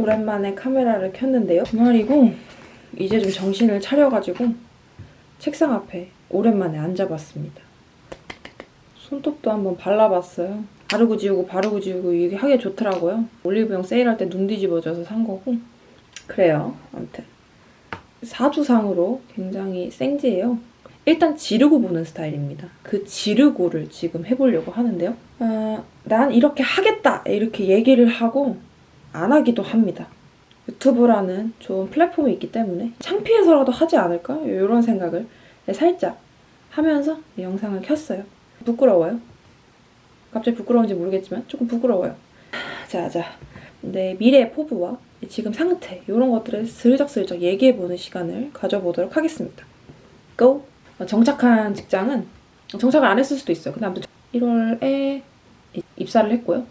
오랜만에 카메라를 켰는데요. 주말이고 이제 좀 정신을 차려가지고 책상 앞에 오랜만에 앉아봤습니다. 손톱도 한번 발라봤어요. 바르고 지우고 바르고 지우고 이게 하기 좋더라고요. 올리브영 세일할 때 눈 뒤집어져서 산 거고 그래요. 아무튼 사주상으로 굉장히 생지예요. 일단 지르고 보는 스타일입니다. 그 지르고를 지금 해보려고 하는데요. 아, 난 이렇게 하겠다 이렇게 얘기를 하고 안 하기도 합니다. 유튜브라는 좋은 플랫폼이 있기 때문에 창피해서라도 하지 않을까? 이런 생각을 살짝 하면서 이 영상을 켰어요. 부끄러워요. 갑자기 부끄러운지 모르겠지만 조금 부끄러워요. 자, 자. 내 미래의 포부와 지금 상태 이런 것들을 슬쩍슬쩍 얘기해보는 시간을 가져보도록 하겠습니다. 고! 어, 정착한 직장은 정착을 안 했을 수도 있어요. 근데 아무튼 1월에 입사를 했고요.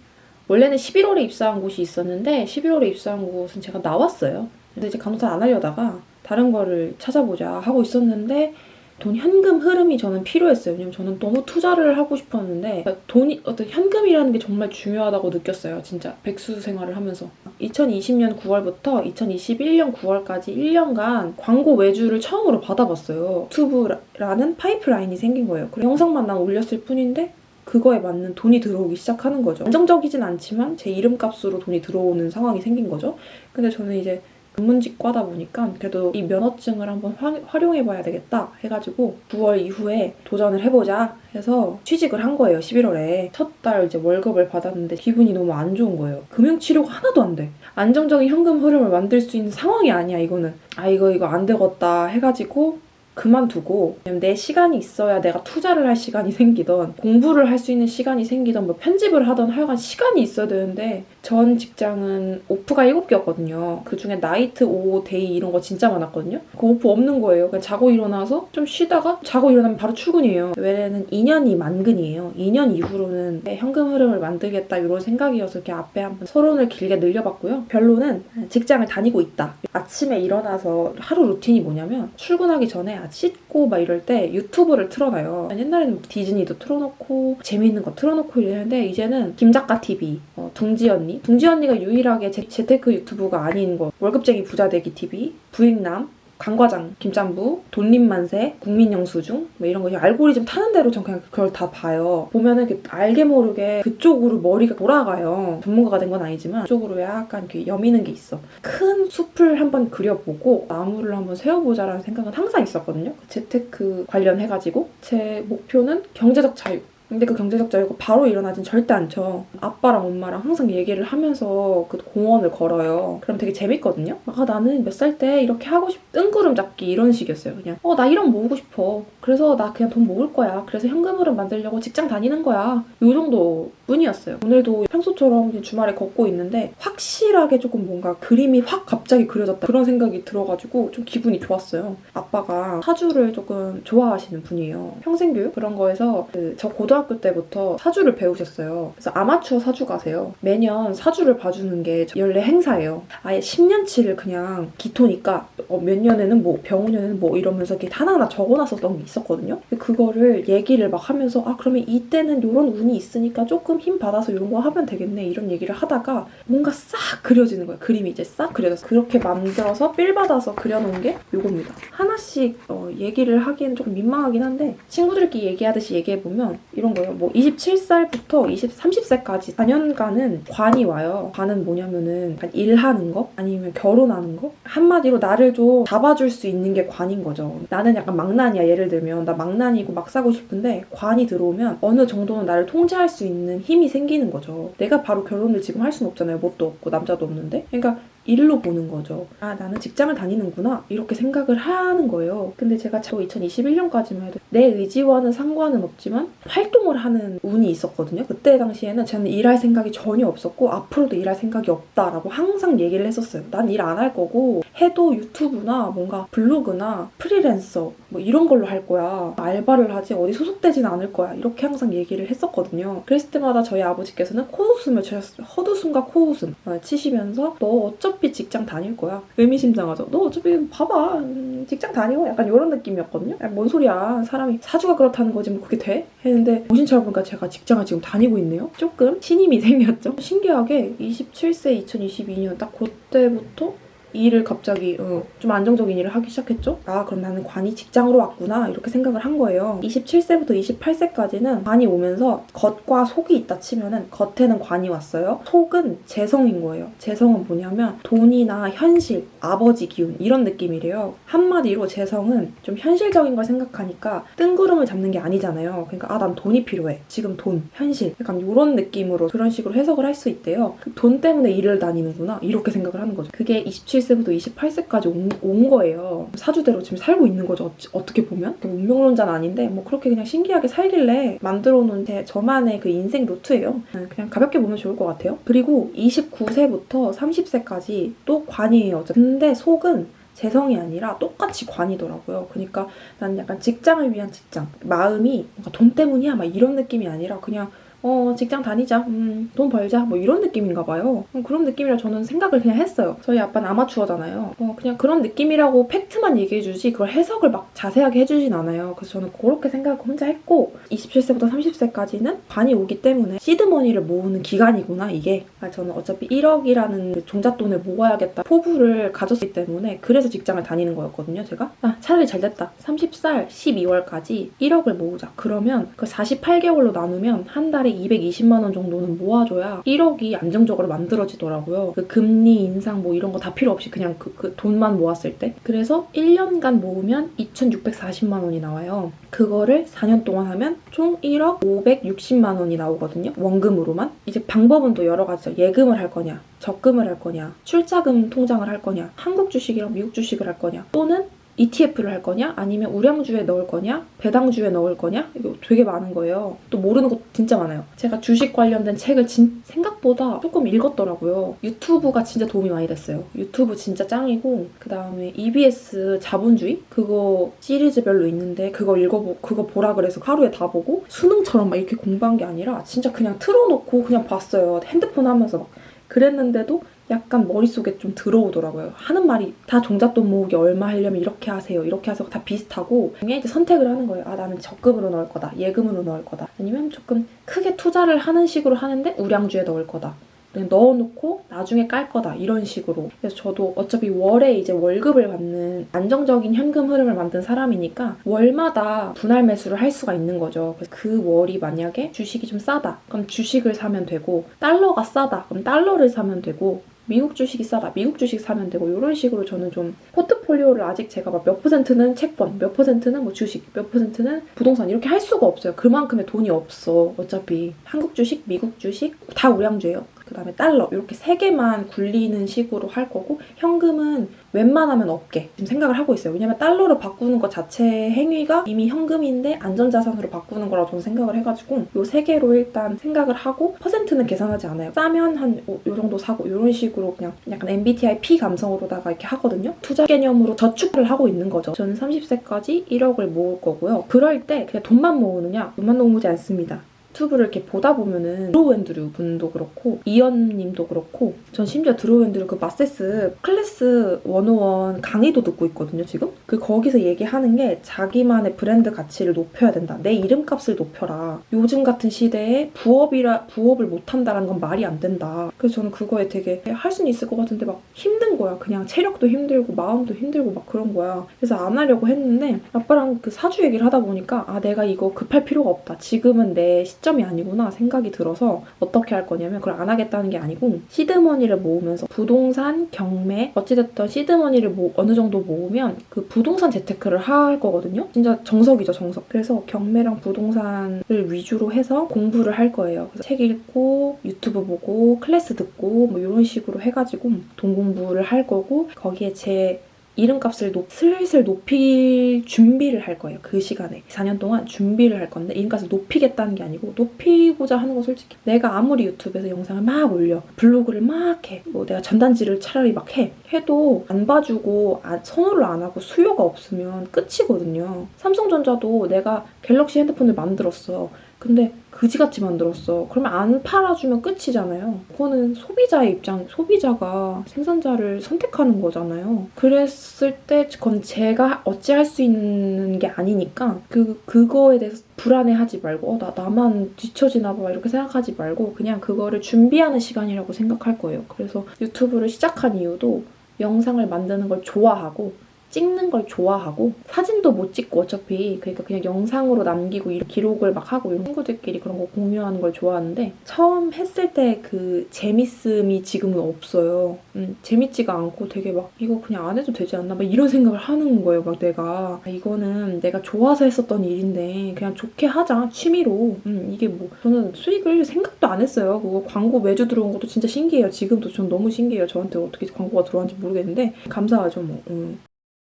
원래는 11월에 입사한 곳이 있었는데 11월에 입사한 곳은 제가 나왔어요. 그래서 이제 간호사 안 하려다가 다른 거를 찾아보자 하고 있었는데 돈 현금 흐름이 저는 필요했어요. 왜냐면 저는 너무 투자를 하고 싶었는데 돈이 어떤 현금이라는 게 정말 중요하다고 느꼈어요. 진짜 백수 생활을 하면서 2020년 9월부터 2021년 9월까지 1년간 광고 외주를 처음으로 받아봤어요. 유튜브라는 파이프라인이 생긴 거예요. 그래서 영상만 난 올렸을 뿐인데 그거에 맞는 돈이 들어오기 시작하는 거죠. 안정적이진 않지만 제 이름값으로 돈이 들어오는 상황이 생긴 거죠. 근데 저는 이제 전문직과다 보니까 그래도 이 면허증을 한번 화- 활용해 봐야 되겠다 해가지고 9월 이후에 도전을 해보자 해서 취직을 한 거예요 11월에 첫 달 이제 월급을 받았는데 기분이 너무 안 좋은 거예요 금융치료가 하나도 안돼 안정적인 현금 흐름을 만들 수 있는 상황이 아니야 이거는 아 이거 이거 안 되겠다 해가지고 그만두고 내 시간이 있어야 내가 투자를 할 시간이 생기던 공부를 할 수 있는 시간이 생기던 뭐 편집을 하던 하여간 시간이 있어야 되는데 전 직장은 오프가 7개였거든요. 그 중에 나이트, 오후, 데이 이런 거 진짜 많았거든요. 그 오프 없는 거예요. 그냥 자고 일어나서 좀 쉬다가 자고 일어나면 바로 출근이에요. 외래는 2년이 만근이에요. 2년 이후로는 현금 흐름을 만들겠다 이런 생각이어서 이렇게 앞에 한번 서론을 길게 늘려봤고요. 별로는 직장을 다니고 있다. 아침에 일어나서 하루 루틴이 뭐냐면 출근하기 전에 아, 씻고 막 이럴 때 유튜브를 틀어놔요. 옛날에는 뭐 디즈니도 틀어놓고 재미있는 거 틀어놓고 이랬는데 이제는 김작가 TV, 어, 둥지 언니, 둥지 언니가 유일하게 재, 재테크 유튜브가 아닌 거 월급쟁이 부자 되기 TV, 부익남, 강과장, 김짬부, 돈림만세, 국민영수증 뭐 이런 거 알고리즘 타는 대로 전 그냥 그걸 다 봐요. 보면은 알게 모르게 그쪽으로 머리가 돌아가요. 전문가가 된 건 아니지만 그쪽으로 약간 이렇게 여미는 게 있어. 큰 숲을 한번 그려보고 나무를 한번 세워보자라는 생각은 항상 있었거든요. 재테크 관련해가지고 제 목표는 경제적 자유. 근데 그 경제적 자유가 바로 일어나진 절대 않죠. 아빠랑 엄마랑 항상 얘기를 하면서 그 공원을 걸어요. 그럼 되게 재밌거든요. 아 나는 몇 살 때 이렇게 하고 싶 뜬구름 잡기 이런 식이었어요. 그냥 어나 이런 모으고 싶어. 그래서 나 그냥 돈 모을 거야. 그래서 현금으로 만들려고 직장 다니는 거야. 요 정도 뿐이었어요. 오늘도 평소처럼 주말에 걷고 있는데 확실하게 조금 뭔가 그림이 확 갑자기 그려졌다 그런 생각이 들어가지고 좀 기분이 좋았어요. 아빠가 사주를 조금 좋아하시는 분이에요. 평생교육 그런 거에서 그 저 고등 학교 때부터 사주를 배우셨어요. 그래서 아마추어 사주가세요. 매년 사주를 봐주는 게 연례 행사예요. 아예 10년치를 그냥 기토니까 어, 몇 년에는 뭐 병원에는 뭐 이러면서 이렇게 하나하나 적어놨었던 게 있었거든요. 그거를 얘기를 막 하면서 아 그러면 이때는 이런 운이 있으니까 조금 힘 받아서 이런 거 하면 되겠네 이런 얘기를 하다가 뭔가 싹 그려지는 거예요. 그림이 이제 싹 그려져서 그렇게 만들어서 빌 받아서 그려놓은 게 요겁니다. 하나씩 어, 얘기를 하기엔 조금 민망하긴 한데 친구들끼리 얘기하듯이 얘기해 보면 이런 거예요. 뭐 27살부터 20, 30세까지 4년간은 관이 와요. 관은 뭐냐면은 일하는 거 아니면 결혼하는 거 한마디로 나를 좀 잡아줄 수 있는 게 관인 거죠. 나는 약간 망난이야. 예를 들면 나 망난이고 막 사고 싶은데 관이 들어오면 어느 정도는 나를 통제할 수 있는 힘이 생기는 거죠. 내가 바로 결혼을 지금 할 수는 없잖아요. 뭣도 없고 남자도 없는데. 그러니까 일로 보는 거죠. 아, 나는 직장을 다니는구나. 이렇게 생각을 하는 거예요. 근데 제가 저 2021년까지만 해도 내 의지와는 상관은 없지만 활동을 하는 운이 있었거든요. 그때 당시에는 저는 일할 생각이 전혀 없었고 앞으로도 일할 생각이 없다라고 항상 얘기를 했었어요. 난 일 안 할 거고 해도 유튜브나 뭔가 블로그나 프리랜서 뭐 이런 걸로 할 거야. 알바를 하지 어디 소속되진 않을 거야. 이렇게 항상 얘기를 했었거든요. 그랬을 때마다 저희 아버지께서는 코웃음을 치셨어요. 헛웃음과 코웃음 어, 치시면서 너 어차피 어차피 직장 다닐 거야. 의미심장하죠. 너 어차피 봐봐. 음, 직장 다니고 약간 이런 느낌이었거든요. 야, 뭔 소리야. 사람이 사주가 그렇다는 거지 뭐 그게 돼? 했는데 정신차려 보니까 제가 직장을 지금 다니고 있네요. 조금 신임이 생겼죠. 신기하게 27세 2022년 딱 그때부터 일을 갑자기 어, 좀 안정적인 일을 하기 시작했죠. 아 그럼 나는 관이 직장으로 왔구나 이렇게 생각을 한 거예요. 27세부터 28세까지는 관이 오면서 겉과 속이 있다 치면은 겉에는 관이 왔어요. 속은 재성인 거예요. 재성은 뭐냐면 돈이나 현실, 아버지 기운 이런 느낌이래요. 한마디로 재성은 좀 현실적인 걸 생각하니까 뜬구름을 잡는 게 아니잖아요. 그러니까 아 난 돈이 필요해. 지금 돈, 현실 약간 이런 느낌으로 그런 식으로 해석을 할 수 있대요. 그 돈 때문에 일을 다니는구나 이렇게 생각을 하는 거죠. 그게 27 세부터 28세까지 온, 온 거예요. 사주대로 지금 살고 있는 거죠. 어, 떻게 보면 운명론자는 아닌데 뭐 그렇게 그냥 신기하게 살길래 만들어 놓은 제 저만의 그 인생 루트예요. 그냥 가볍게 보면 좋을 것 같아요. 그리고 29세부터 30세까지 또 관이에요. 근데 속은 재성이 아니라 똑같이 관이더라고요. 그러니까 난 약간 직장을 위한 직장. 마음이 뭔가 돈 때문이야 막 이런 느낌이 아니라 그냥 어 직장 다니자. 음, 돈 벌자. 뭐 이런 느낌인가 봐요. 음, 그런 느낌이라 저는 생각을 그냥 했어요. 저희 아빠는 아마추어잖아요. 어, 그냥 그런 느낌이라고 팩트만 얘기해주지 그걸 해석을 막 자세하게 해주진 않아요. 그래서 저는 그렇게 생각을 혼자 했고 27세부터 30세까지는 관이 오기 때문에 시드머니를 모으는 기간이구나 이게. 아, 저는 어차피 1억이라는 그 종잣돈을 모아야겠다 포부를 가졌기 때문에 그래서 직장을 다니는 거였거든요 제가. 아 차라리 잘 됐다. 30살 12월까지 1억을 모으자. 그러면 그 48개월로 나누면 한 달에 220만 원 정도는 모아줘야 1억이 안정적으로 만들어지더라고요. 그 금리 인상 뭐 이런 거 다 필요 없이 그냥 그, 그 돈만 모았을 때. 그래서 1년간 모으면 2,640만 원이 나와요. 그거를 4년 동안 하면 총 1억 560만 원이 나오거든요. 원금으로만. 이제 방법은 또 여러 가지죠. 예금을 할 거냐, 적금을 할 거냐, 출자금 통장을 할 거냐, 한국 주식이랑 미국 주식을 할 거냐, 또는 ETF를 할 거냐? 아니면 우량주에 넣을 거냐? 배당주에 넣을 거냐? 이거 되게 많은 거예요. 또 모르는 것 진짜 많아요. 제가 주식 관련된 책을 진, 생각보다 조금 읽었더라고요. 유튜브가 진짜 도움이 많이 됐어요. 유튜브 진짜 짱이고 그 다음에 EBS 자본주의 그거 시리즈별로 있는데 그거 읽어보 그거 보라 그래서 하루에 다 보고 수능처럼 막 이렇게 공부한 게 아니라 진짜 그냥 틀어놓고 그냥 봤어요. 핸드폰 하면서 막 그랬는데도 약간 머릿속에 좀 들어오더라고요. 하는 말이 다 종잣돈 모으기 얼마 하려면 이렇게 하세요. 이렇게 하세요. 다 비슷하고 이제 선택을 하는 거예요. 아 나는 적금으로 넣을 거다. 예금으로 넣을 거다. 아니면 조금 크게 투자를 하는 식으로 하는데 우량주에 넣을 거다. 그냥 넣어놓고 나중에 깔 거다 이런 식으로 그래서 저도 어차피 월에 이제 월급을 받는 안정적인 현금 흐름을 만든 사람이니까 월마다 분할 매수를 할 수가 있는 거죠 그래서 그 월이 만약에 주식이 좀 싸다 그럼 주식을 사면 되고 달러가 싸다 그럼 달러를 사면 되고 미국 주식이 싸다. 미국 주식 사면 되고 이런 식으로 저는 좀 포트폴리오를 아직 제가 막 몇 퍼센트는 채권, 몇 퍼센트는 뭐 주식, 몇 퍼센트는 부동산 이렇게 할 수가 없어요. 그만큼의 돈이 없어. 어차피 한국 주식, 미국 주식 다 우량주예요. 그 다음에 달러 이렇게 세 개만 굴리는 식으로 할 거고 현금은 웬만하면 없게 지금 생각을 하고 있어요. 왜냐면 달러로 바꾸는 것 자체 행위가 이미 현금인데 안전자산으로 바꾸는 거라고 저는 생각을 해가지고 요 세 개로 일단 생각을 하고 퍼센트는 계산하지 않아요. 싸면 한 요 정도 사고 이런 식으로 그냥 약간 MBTI P 감성으로다가 이렇게 하거든요. 투자 개념으로 저축을 하고 있는 거죠. 저는 30세까지 1억을 모을 거고요. 그럴 때 그냥 돈만 모으느냐? 돈만 모으지 않습니다. 유튜브를 이렇게 보다 보면은 드로우 앤드류 분도 그렇고 이연님도 그렇고 전 심지어 드로우 앤드류 그 마세스 클래스 101 강의도 듣고 있거든요 지금? 그 거기서 얘기하는 게 자기만의 브랜드 가치를 높여야 된다. 내 이름값을 높여라. 요즘 같은 시대에 부업이라 부업을 못한다라는 건 말이 안 된다. 그래서 저는 그거에 되게 할 수는 있을 것 같은데 막 힘든 거야. 그냥 체력도 힘들고 마음도 힘들고 막 그런 거야. 그래서 안 하려고 했는데 아빠랑 그 사주 얘기를 하다 보니까 아 내가 이거 급할 필요가 없다. 지금은 내 시점이 아니구나 생각이 들어서 어떻게 할 거냐면 그걸 안 하겠다는 게 아니고 시드머니를 모으면서 부동산, 경매 어찌됐든 시드머니를 모, 어느 정도 모으면 그 부동산 재테크를 할 거거든요. 진짜 정석이죠 정석. 그래서 경매랑 부동산을 위주로 해서 공부를 할 거예요. 그래서 책 읽고 유튜브 보고 클래스 듣고 뭐 이런 식으로 해가지고 돈 공부를 할 거고 거기에 제 이름값을 높, 슬슬 높일 준비를 할 거예요. 그 시간에. 4년 동안 준비를 할 건데 이름값을 높이겠다는 게 아니고 높이고자 하는 건 솔직히 내가 아무리 유튜브에서 영상을 막 올려 블로그를 막 해. 뭐 내가 전단지를 차라리 막 해. 해도 안 봐주고 아, 선호를 안 하고 수요가 없으면 끝이거든요. 삼성전자도 내가 갤럭시 핸드폰을 만들었어. 근데 그지같이 만들었어. 그러면 안 팔아주면 끝이잖아요. 그거는 소비자의 입장, 소비자가 생산자를 선택하는 거잖아요. 그랬을 때 그건 제가 어찌할 수 있는 게 아니니까 그 그거에 대해서 불안해하지 말고 어, 나 나만 뒤처지나 봐 이렇게 생각하지 말고 그냥 그거를 준비하는 시간이라고 생각할 거예요. 그래서 유튜브를 시작한 이유도 영상을 만드는 걸 좋아하고 찍는 걸 좋아하고 사진도 못 찍고 어차피 그러니까 그냥 영상으로 남기고 기록을 막 하고 이런 친구들끼리 그런 거 공유하는 걸 좋아하는데 처음 했을 때 그 재밌음이 지금은 없어요. 음, 재밌지가 않고 되게 막 이거 그냥 안 해도 되지 않나 막 이런 생각을 하는 거예요. 막 내가 아, 이거는 내가 좋아서 했었던 일인데 그냥 좋게 하자 취미로 음, 이게 뭐 저는 수익을 생각도 안 했어요. 그거 광고 매주 들어온 것도 진짜 신기해요. 지금도 전 너무 신기해요. 저한테 어떻게 광고가 들어왔는지 모르겠는데 감사하죠 뭐. 음.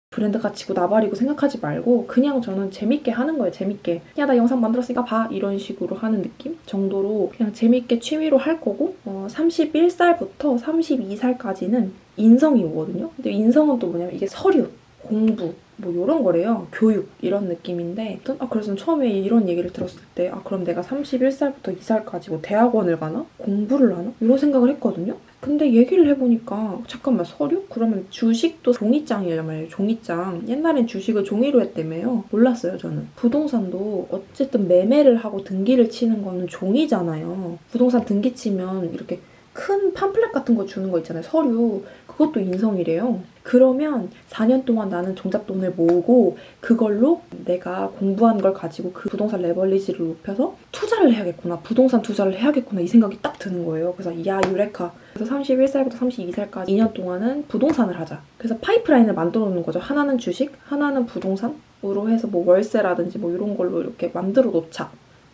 브랜드 가치고 나발이고 생각하지 말고 그냥 저는 재밌게 하는 거예요 재밌게. 야 나 영상 만들었으니까 봐. 이런 식으로 하는 느낌 정도로 그냥 재밌게 취미로 할 거고 어, 31살부터 32살까지는 인성이 오거든요. 근데 인성은 또 뭐냐면 이게 서류 공부 뭐 이런 거래요. 교육 이런 느낌인데 아 그래서 처음에 이런 얘기를 들었을 때 아 그럼 내가 31살부터 2살까지 뭐 대학원을 가나? 공부를 하나? 이런 생각을 했거든요 근데 얘기를 해보니까 잠깐만 서류? 그러면 주식도 종이장이란 말이에요. 종이장. 옛날엔 주식을 종이로 했다며요. 몰랐어요 저는. 부동산도 어쨌든 매매를 하고 등기를 치는 거는 종이잖아요. 부동산 등기 치면 이렇게 큰 팜플렛 같은 거 주는 거 있잖아요. 서류. 그것도 인성이래요. 그러면 4년 동안 나는 정작 돈을 모으고 그걸로 내가 공부한 걸 가지고 그 부동산 레버리지를 높여서 투자를 해야겠구나. 부동산 투자를 해야겠구나. 이 생각이 딱 드는 거예요. 그래서 야 유레카. 그래서 31살부터 32살까지 2년 동안은 부동산을 하자. 그래서 파이프라인을 만들어 놓는 거죠. 하나는 주식, 하나는 부동산으로 해서 뭐 월세라든지 뭐 이런 걸로 이렇게 만들어 놓자.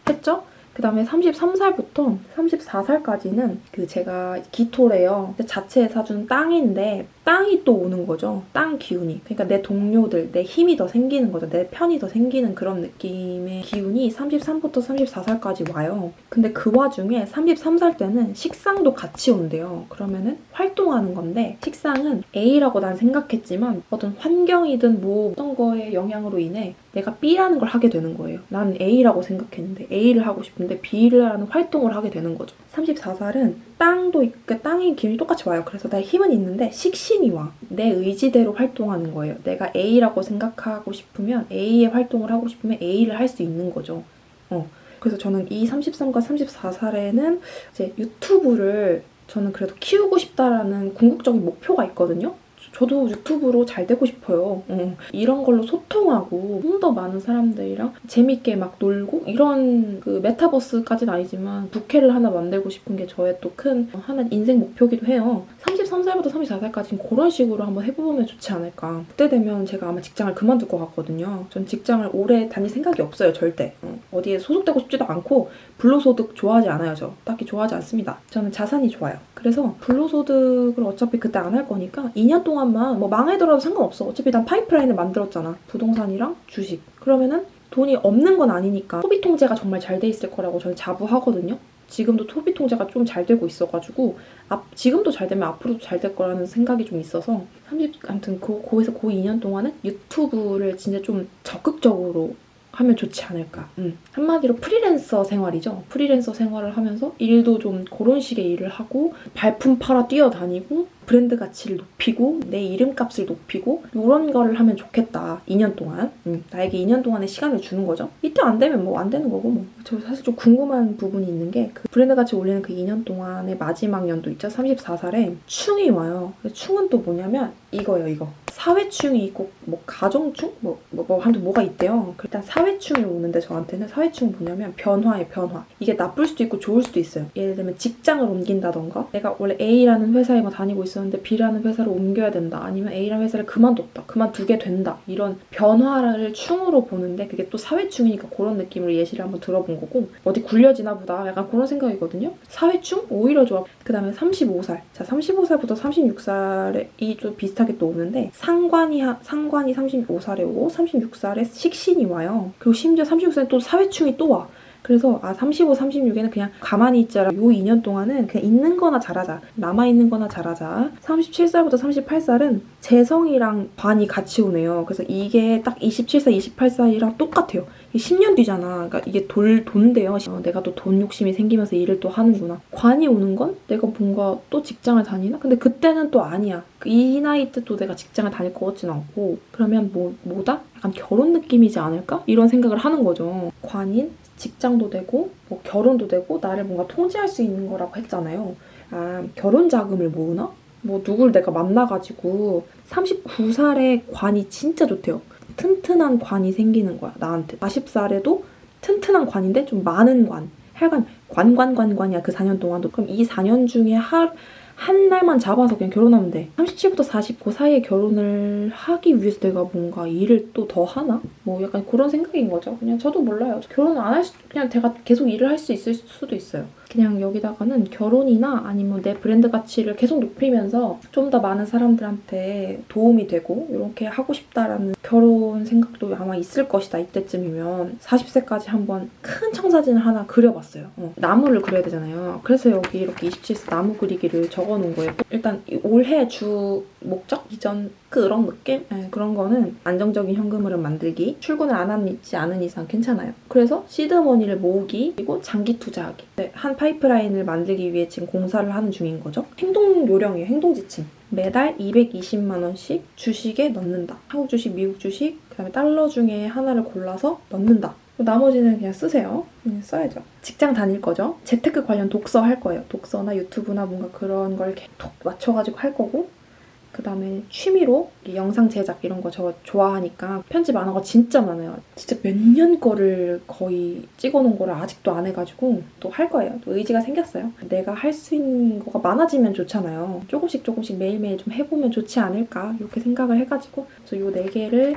했죠? 그 다음에 33살부터 34살까지는 그 제가 기토래요. 자체에 사준 땅인데 땅이 또 오는 거죠. 땅 기운이. 그러니까 내 동료들, 내 힘이 더 생기는 거죠. 내 편이 더 생기는 그런 느낌의 기운이 33부터 34살까지 와요. 근데 그 와중에 33살 때는 식상도 같이 온대요. 그러면은 활동하는 건데 식상은 A라고 난 생각했지만 어떤 환경이든 뭐 어떤 거의 영향으로 인해 내가 B라는 걸 하게 되는 거예요. 난 A라고 생각했는데 A를 하고 싶은데 B를 하는 활동을 하게 되는 거죠. 34살은 땅도 있고 땅의 기운이 똑같이 와요. 그래서 나의 힘은 있는데 식신이 와. 내 의지대로 활동하는 거예요. 내가 A라고 생각하고 싶으면 A의 활동을 하고 싶으면 A를 할 수 있는 거죠. 어. 그래서 저는 이 33과 34살에는 이제 유튜브를 저는 그래도 키우고 싶다라는 궁극적인 목표가 있거든요. 저도 유튜브로 잘 되고 싶어요. 어. 이런 걸로 소통하고 좀 더 많은 사람들이랑 재밌게 막 놀고 이런 그 메타버스까지는 아니지만 부캐를 하나 만들고 싶은 게 저의 또 큰 하나 인생 목표기도 해요. 33살부터 34살까지는 그런 식으로 한번 해보면 좋지 않을까. 그때 되면 제가 아마 직장을 그만둘 것 같거든요. 전 직장을 오래 다닐 생각이 없어요, 절대. 어. 어디에 소속되고 싶지도 않고 불로소득 좋아하지 않아요, 저. 딱히 좋아하지 않습니다. 저는 자산이 좋아요. 그래서 불로소득을 어차피 그때 안 할 거니까 2년 동안 만 뭐 망해더라도 상관없어. 어차피 난 파이프라인을 만들었잖아. 부동산이랑 주식. 그러면은 돈이 없는 건 아니니까 소비 통제가 정말 잘 돼 있을 거라고 저는 자부하거든요. 지금도 소비 통제가 좀 잘 되고 있어가지고 앞, 지금도 잘 되면 앞으로도 잘 될 거라는 생각이 좀 있어서 30 아무튼 그 고에서 고 2년 동안은 유튜브를 진짜 좀 적극적으로 하면 좋지 않을까. 음. 한마디로 프리랜서 생활이죠. 프리랜서 생활을 하면서 일도 좀 그런 식의 일을 하고 발품 팔아 뛰어다니고 브랜드 가치를 높이고 내 이름값을 높이고 이런 거를 하면 좋겠다. 2년 동안. 음. 나에게 2년 동안의 시간을 주는 거죠. 이때 안 되면 뭐 안 되는 거고 뭐. 저 사실 좀 궁금한 부분이 있는 게 그 브랜드 가치 올리는 그 2년 동안의 마지막 연도 있죠. 34살에 충이 와요. 충은 또 뭐냐면 이거예요, 이거. 사회충이 있고 뭐 가정충 뭐, 뭐, 뭐 아무튼 뭐가 있대요. 일단 사회충이 오는데 저한테는 사회충 뭐냐면 변화에 변화. 이게 나쁠 수도 있고 좋을 수도 있어요. 예를 들면 직장을 옮긴다던가 내가 원래 A라는 회사에 만 다니고 있 었는데 B라는 회사로 옮겨야 된다. 아니면 A라는 회사를 그만뒀다. 그만두게 된다. 이런 변화를 충으로 보는데 그게 또 사회충이니까 그런 느낌으로 예시를 한번 들어본 거고 어디 굴려지나 보다. 약간 그런 생각이거든요. 사회충 오히려 좋아. 그 다음에 35살. 자 35살부터 36살에 이좀 비슷하게 또 오는데 상관이 하- 상관이 35살에 오고 36살에 식신이 와요. 그리고 심지어 36살에 또 사회충이 또 와. 그래서 아 35, 36에는 그냥 가만히 있자라. 요 2년 동안은 그냥 있는 거나 잘하자. 남아 있는 거나 잘하자. 37살부터 38살은 재성이랑 관이 같이 오네요. 그래서 이게 딱 27살, 28살이랑 똑같아요. 이게 10년 뒤잖아. 그러니까 이게 돌, 돈대요. 어, 내가 또 돈 욕심이 생기면서 일을 또 하는구나. 관이 오는 건 내가 뭔가 또 직장을 다니나? 근데 그때는 또 아니야. 그이 나이 때 또 내가 직장을 다닐 것 같진 않고 그러면 뭐, 뭐다? 약간 결혼 느낌이지 않을까? 이런 생각을 하는 거죠. 관인, 직장도 되고 뭐 결혼도 되고 나를 뭔가 통제할 수 있는 거라고 했잖아요. 아, 결혼 자금을 모으나? 뭐 누굴 내가 만나가지고 39살에 관이 진짜 좋대요. 튼튼한 관이 생기는 거야 나한테 40살에도 튼튼한 관인데 좀 많은 관 하여간 관관관관이야 그 4년 동안도 그럼 이 4년 중에 하, 한 날만 잡아서 그냥 결혼하면 돼. 37부터 49 사이에 결혼을 하기 위해서 내가 뭔가 일을 또 더 하나? 뭐 약간 그런 생각인 거죠. 그냥 저도 몰라요. 결혼을 안 할 수, 그냥 제가 계속 일을 할 수 있을 수도 있어요 그냥 여기다가는 결혼이나 아니면 내 브랜드 가치를 계속 높이면서 좀 더 많은 사람들한테 도움이 되고 이렇게 하고 싶다라는 결혼 생각도 아마 있을 것이다 이때쯤이면. 40세까지 한번 큰 청사진을 하나 그려봤어요. 어, 나무를 그려야 되잖아요. 그래서 여기 이렇게 27세 나무 그리기를 적어놓은 거예요. 일단 이 올해 주 목적 이전 그런 느낌? 네, 그런 거는 안정적인 현금 흐름 만들기 출근을 안 하지 않은 이상 괜찮아요 그래서 시드머니를 모으기 그리고 장기 투자하기 네, 한 파이프라인을 만들기 위해 지금 공사를 하는 중인 거죠 행동 요령이에요 행동 지침 매달 220만 원씩 주식에 넣는다 한국 주식, 미국 주식, 그 다음에 달러 중에 하나를 골라서 넣는다 나머지는 그냥 쓰세요. 그냥 써야죠. 직장 다닐 거죠. 재테크 관련 독서 할 거예요. 독서나 유튜브나 뭔가 그런 걸 톡 맞춰가지고 할 거고. 그 다음에 취미로 이 영상 제작 이런 거 저 좋아하니까 편집 안 하고 진짜 많아요. 진짜 몇 년 거를 거의 찍어놓은 거를 아직도 안 해가지고 또 할 거예요. 또 의지가 생겼어요. 내가 할 수 있는 거가 많아지면 좋잖아요. 조금씩 조금씩 매일매일 좀 해보면 좋지 않을까 이렇게 생각을 해가지고 그래서 요네 개를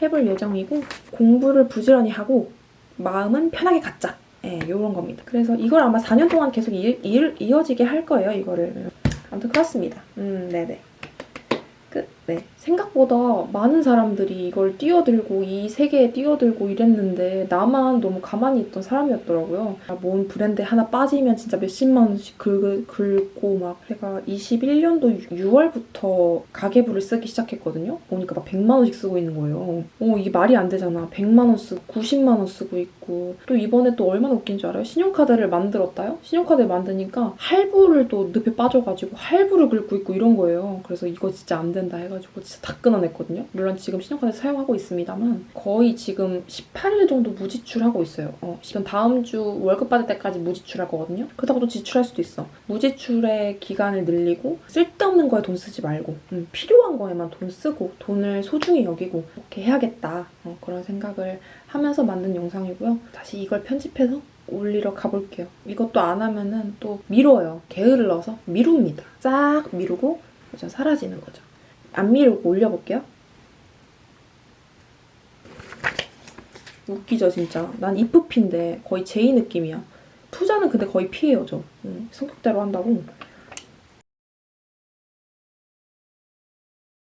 해볼 예정이고 공부를 부지런히 하고 마음은 편하게 갖자. 예, 요런 겁니다. 그래서 이걸 아마 4년 동안 계속 이, 이, 이어지게 할 거예요, 이거를. 아무튼 그렇습니다. 음, 네네. 끝. 네. 생각보다 많은 사람들이 이걸 뛰어들고 이 세계에 뛰어들고 이랬는데 나만 너무 가만히 있던 사람이었더라고요. 뭔 브랜드 하나 빠지면 진짜 몇십만 원씩 긁, 긁고 막 제가 21년도 6월부터 가계부를 쓰기 시작했거든요. 보니까 막 100만 원씩 쓰고 있는 거예요. 어 이게 말이 안 되잖아. 100만 원 쓰고 90만 원 쓰고 있고 또 이번에 또 얼마나 웃긴 줄 알아요? 신용카드를 만들었다요? 신용카드를 만드니까 할부를 또 늪에 빠져가지고 할부를 긁고 있고 이런 거예요. 그래서 이거 진짜 안 된다 해가지고 진짜 다 끊어냈거든요. 물론 지금 신용카드 사용하고 있습니다만 거의 지금 18일 정도 무지출하고 있어요. 어, 지금 다음 주 월급 받을 때까지 무지출할 거거든요. 그렇다고 또 지출할 수도 있어. 무지출의 기간을 늘리고 쓸데없는 거에 돈 쓰지 말고 음, 필요한 거에만 돈 쓰고 돈을 소중히 여기고 이렇게 해야겠다. 어, 그런 생각을 하면서 만든 영상이고요. 다시 이걸 편집해서 올리러 가볼게요. 이것도 안 하면은 또 미뤄요. 넣어서 미룹니다. 싹 미루고 그죠 사라지는 거죠. 안 미루고 올려볼게요. 웃기죠 진짜. 난 이프피인데 거의 제이 느낌이야. 투자는 근데 거의 피해요 저. 음, 성격대로 한다고.